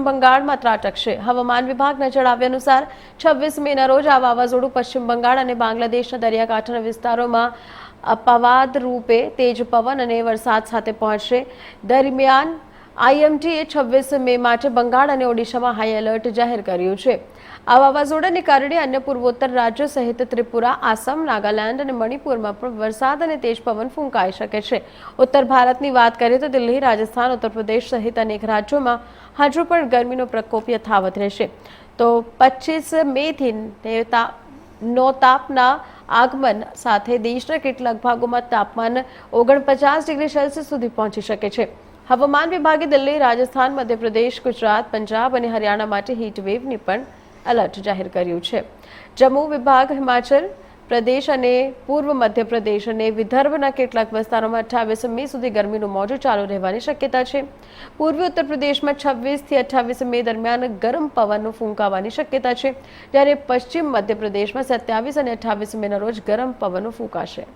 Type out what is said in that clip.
પશ્ચિમ બંગાળમાં ત્રાટકશે. હવામાન વિભાગના જણાવ્યા અનુસાર છવ્વીસ મેના રોજ આ વાવાઝોડું પશ્ચિમ બંગાળ અને બાંગ્લાદેશના દરિયાકાંઠાના વિસ્તારોમાં અપવાદ રૂપે તેજ પવન અને વરસાદ સાથે પહોંચશે. દરમિયાન આઈએમટીએ છવ્વીસ મે માટે બંગાળ અને ઓડિશામાં હાઈ એલર્ટ જાહેર કર્યું છે. આ વાવાઝોડાને કારણે અન્ય પૂર્વોત્તર રાજ્યો સહિત ત્રિપુરા, આસામ, નાગાલેન્ડ અને મણિપુરમાં પણ વરસાદ અને તેજ પવન ફૂંકાઈ શકે છે. ઉત્તર ભારતની વાત કરીએ તો દિલ્હી, રાજસ્થાન, ઉત્તર પ્રદેશ સહિત અનેક રાજ્યોમાં હજુ પણ ગરમીનો પ્રકોપ યથાવત રહેશે. તો પચીસ મેથી નો તાપના આગમન સાથે દેશના કેટલાક ભાગોમાં તાપમાન ઓગણપચાસ ડિગ્રી સેલ્સિયસ સુધી પહોંચી શકે છે. હવામાન વિભાગે દિલ્હી, રાજસ્થાન, મધ્યપ્રદેશ, ગુજરાત, પંજાબ અને હરિયાણા માટે હીટ વેવની પણ એલર્ટ જાહેર કર્યું છે. જમ્મુ વિભાગ, હિમાચલ પ્રદેશ અને પૂર્વ મધ્યપ્રદેશ અને વિદર્ભના કેટલાક વિસ્તારોમાં અઠ્ઠાવીસ મે સુધી ગરમીનું મોજું ચાલુ રહેવાની શક્યતા છે. પૂર્વી ઉત્તર પ્રદેશમાં છવ્વીસથી અઠ્ઠાવીસ મે દરમિયાન ગરમ પવનનું ફૂંકાવાની શક્યતા છે, જ્યારે પશ્ચિમ મધ્યપ્રદેશમાં સત્યાવીસ અને અઠ્ઠાવીસ મેના રોજ ગરમ પવનો ફૂંકાશે.